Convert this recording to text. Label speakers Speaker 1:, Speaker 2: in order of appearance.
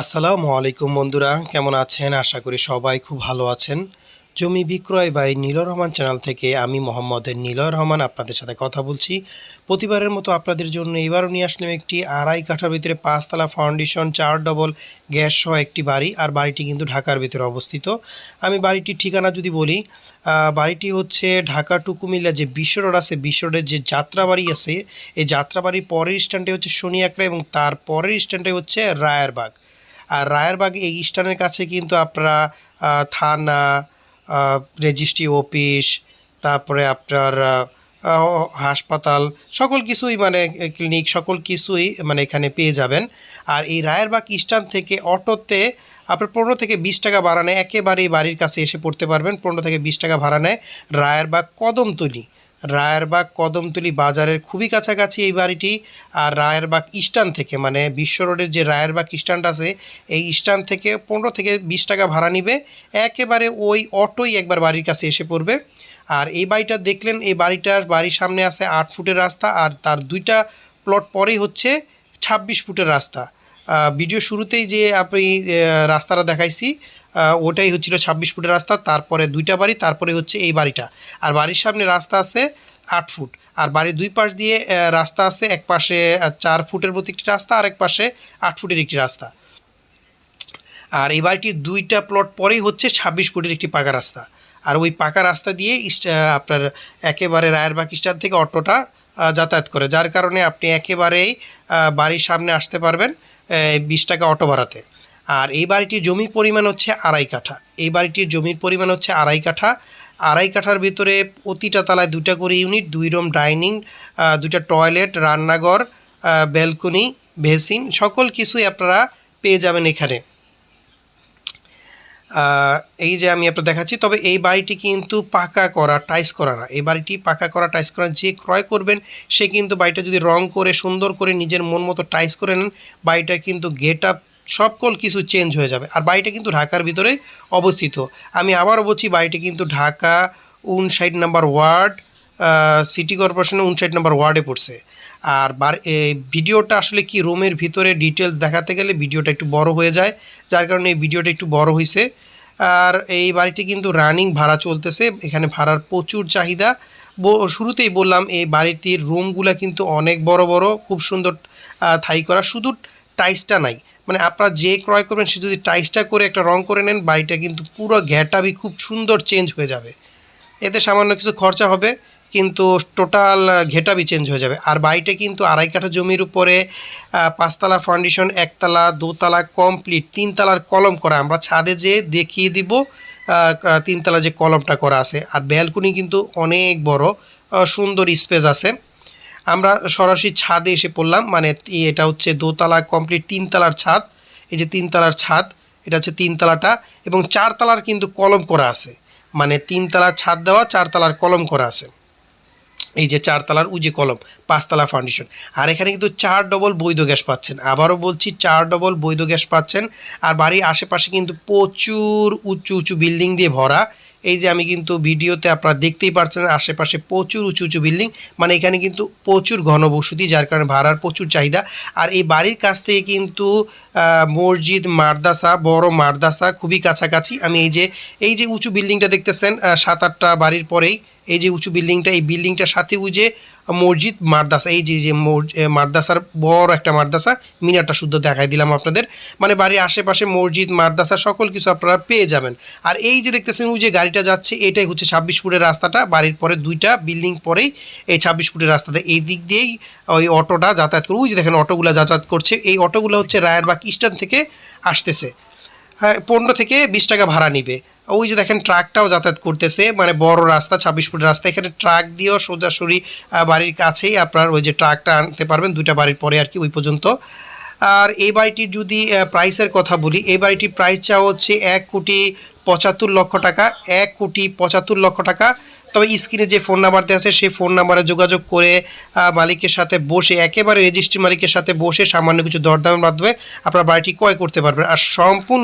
Speaker 1: আসসালামু আলাইকুম বন্ধুরা, কেমন আছেন? আশা করি সবাই খুব ভালো আছেন। জমি বিক্রয় বাই নীলয় রহমান চ্যানেল থেকে আমি মোহাম্মদ নীলয় রহমান আপনাদের সাথে কথা বলছি। প্রতিবারের মতো আপনাদের জন্য এবারও নিয়ে আসলাম একটি আড়াই কাঠার ভিতরে পাঁচতলা ফাউন্ডেশন, চার ডবল গ্যাস সহ একটি বাড়ি, আর বাড়িটি কিন্তু ঢাকার ভিতরে অবস্থিত। আমি বাড়িটির ঠিকানা যদি বলি বাড়িটি হচ্ছে ঢাকা টু কুমিল্লা যে বিশ্ব রোড আছে, বিশ্ব রোডের যে যাত্রাবাড়ি আছে, এই যাত্রাবাড়ির পরের স্ট্যান্ডে হচ্ছে শনিয়াকড়া এবং তার পরের স্ট্যান্ডে হচ্ছে রায়েরবাগ। আর রায়েরবাগ এই স্টানের কাছে কিন্তু আপনারা থানা রেজিস্ট্রি অফিস, তারপরে আপনার হাসপাতাল, সকল কিছুই মানে ক্লিনিক, সকল কিছুই মানে এখানে পেয়ে যাবেন। আর এই রায়েরবাগ স্টান থেকে অটোতে আপনার পনেরো থেকে বিশ টাকা ভাড়া নেয়। একেবারেই বাড়ির কাছে এসে পড়তে পারবেন। পনেরো থেকে বিশ টাকা ভাড়া নেয় রায়েরবাগ কদমতলি। রায়েরবাগ কদমতলি বাজারের খুবই কাছাকাছি এই বাড়িটি আর রায়েরবাগ স্ট্যান্ড থেকে মানে বিশ্ব রোডের যে রায়েরবাগ স্ট্যান্ড আছে, এই স্ট্যান্ড থেকে পনেরো থেকে বিশ টাকা ভাড়া নিবে। একেবারে ওই অটোই একবার বাড়ির কাছে এসে পড়বে। আর এই বাড়িটা দেখলেন, এই বাড়িটার বাড়ির সামনে আছে আট ফুটের রাস্তা আর তার দুইটা প্লট পরেই হচ্ছে ছাব্বিশ ফুটের রাস্তা। ভিডিও শুরুতেই যে আপনি রাস্তাটা দেখাইছি ওটাই হচ্ছিল ছাব্বিশ ফুটের রাস্তা, তারপরে দুইটা বাড়ি, তারপরে হচ্ছে এই বাড়িটা। আর বাড়ির সামনে রাস্তা আছে আট ফুট। আর বাড়ির দুই পাশ দিয়ে রাস্তা আছে এক পাশে চার ফুটের মতো একটি রাস্তা, আর এক পাশে আট ফুটের একটি রাস্তা। আর এই বাড়িটির দুইটা প্লট পরেই হচ্ছে ছাব্বিশ ফুটের একটি পাকা রাস্তা। আর ওই পাকা রাস্তা দিয়ে আপনার একেবারে রায়ের রায়েরবাগ স্ট্যান্ড থেকে অটোটা যাতায়াত করে। যার কারণে আপনি একেবারেই বাড়ির সামনে আসতে পারবেন বিশ টাকা অটো ভাড়াতে। আর এই বাড়িটির জমির পরিমাণ হচ্ছে আড়াই কাঠা। এই বাড়িটির জমির পরিমাণ হচ্ছে আড়াই কাঠা। আড়াই কাঠার ভিতরে প্রতিটা তলায় দুটা করে ইউনিট, দুই রুম ডাইনিং দুইটা টয়লেট, রান্নাঘর ব্যালকনি ভেসিন সকল কিছুই আপনারা পেয়ে যাবেন এখানে। এই যে আমি আপনার দেখাচ্ছি, তবে এই বাড়িটি কিন্তু পাকা করা টাইস করা না। এই বাড়িটি পাকা করা টাইস করা, যে ক্রয় করবেন, সে কিন্তু বাড়িটা যদি রং করে, সুন্দর করে নিজের মন মতো টাইস করে নেন বাড়িটা কিন্তু গেট আপ সকল কিছু চেঞ্জ হয়ে যাবে। আর বাড়িটা কিন্তু ঢাকার ভিতরে অবস্থিত। আমি আবারও বলছি, বাড়িটি কিন্তু ঢাকা উনষাট নাম্বার ওয়ার্ড সিটি কর্পোরেশনের উনষাট নাম্বার ওয়ার্ডে পড়ছে। আর বার ভিডিওটা আসলে কি রুমের ভিতরে ডিটেলস দেখাতে গেলে ভিডিওটা একটু বড় হয়ে যায়, যার কারণে এই ভিডিওটা একটু বড় হয়েছে আর এই বাড়িটি কিন্তু রানিং ভাড়া চলতেছে, এখানে ভাড়ার প্রচুর চাহিদা। শুরুতেই বললাম, এই বাড়িটির রুমগুলো কিন্তু অনেক বড় বড়, খুব সুন্দর থাই করা। শুধু টাইসটা নাই মানে আপনারা যে ক্রয় করবেন, সে যদি টাইসটা করে একটা রং করে নেন, বাড়িটা কিন্তু পুরো ঘ্যাটাবি খুব সুন্দর চেঞ্জ হয়ে যাবে। এতে সামান্য কিছু খরচা হবে, কিন্তু টোটাল ঘেটাবি চেঞ্জ হয়ে যাবে। আর বাড়িটা কিন্তু আড়াই কাঠা জমির উপরে পাঁচতলা ফাউন্ডেশন একতলা, দোতলা কমপ্লিট তিনতলার কলম করা। আমরা ছাদে যে দেখিয়ে দিব তিনতলা যে কলমটা করা আছে। আর ব্যালকনি কিন্তু অনেক বড় সুন্দর স্পেস আছে। আমরা সরাসরি ছাদে এসে পড়লাম মানে এটা হচ্ছে দোতলা কমপ্লিট তিনতলার ছাদ, এই যে তিনতলার ছাদ, এটা হচ্ছে তিনতলাটা, এবং চারতলার কিন্তু কলম করা আছে মানে তিনতলার ছাদ দেওয়া, চারতলার কলম করা আছে। এই যে চারতলার উজে কলম, পাঁচতলা ফাউন্ডেশন আর এখানে কিন্তু চার ডবল বৈধ গ্যাস পাচ্ছেন, আবারও বলছি চার ডবল বৈধ গ্যাস পাচ্ছেন, আর বাড়ির আশেপাশে কিন্তু প্রচুর উঁচু উঁচু বিল্ডিং দিয়ে ভরা এই যে আমি কিন্তু ভিডিওতে আপনারা দেখতেই পারছেন, আশেপাশে প্রচুর উঁচু উঁচু বিল্ডিং মানে এখানে কিন্তু প্রচুর ঘনবসতি, যার কারণে ভাড়ার প্রচুর চাহিদা। আর এই বাড়ির কাছ থেকে কিন্তু মসজিদ, মাদ্রাসা, বড় মাদ্রাসা, খুবই কাছাকাছি। আমি এই যে এই যে উঁচু বিল্ডিংটা দেখতেছেন সাত আটটা বাড়ির পরেই, এই যে উঁচু বিল্ডিংটা, এই বিল্ডিংটার সাথে যে মসজিদ, মাদ্রাসা, এই যে যে মাদ্রাসার বড় একটা মাদ্রাসা, মিনারটা শুদ্ধ দেখাই দিলাম আপনাদের। মানে বাড়ির আশেপাশে মসজিদ, মাদ্রাসা, সকল কিছু আপনারা পেয়ে যাবেন। আর এই যে দেখতেছেন, ওই যে গাড়িটা যাচ্ছে, এটাই হচ্ছে ছাব্বিশ ফুটের রাস্তাটা। বাড়ির পরে দুইটা, বিল্ডিং পরেই এই ছাব্বিশ ফুটের রাস্তাতে। এই দিক দিয়েই ওই অটোটা যাতায়াত করে, ওই যে দেখেন অটোগুলো যাতায়াত করছে। এই অটোগুলো হচ্ছে রায়েরবাগ স্ট্যান্ড থেকে আসতেছে। হ্যাঁ পনেরো থেকে বিশ টাকা ভাড়া নিবে। ওই যে দেখেন ট্রাকটাও যাতায়াত করতেছে মানে বড় রাস্তা, ছাব্বিশ ফুটের রাস্তা। এখানে ট্রাক দিয়েও সোজাসুরি বাড়ির কাছেই আপনার ওই যে ট্রাকটা আনতে পারবেন, দুইটা বাড়ির পরে আর কি ওই পর্যন্ত। আর এই বাড়িটির যদি প্রাইসের কথা বলি, এই বাড়িটির প্রাইস চাওয়া হচ্ছে এক কোটি পঁচাত্তর লক্ষ টাকা, এক কোটি পঁচাত্তর লক্ষ টাকা। তবে স্ক্রিনে যে ফোন নাম্বার দেওয়া আছে, সেই ফোন নাম্বারে যোগাযোগ করে মালিকের সাথে বসে, একেবারে রেজিস্ট্রি মালিকের সাথে বসে সামান্য কিছু দরদামের মাধ্যমে আপনার বাড়িটি ক্রয় করতে পারবেন। আর সম্পূর্ণ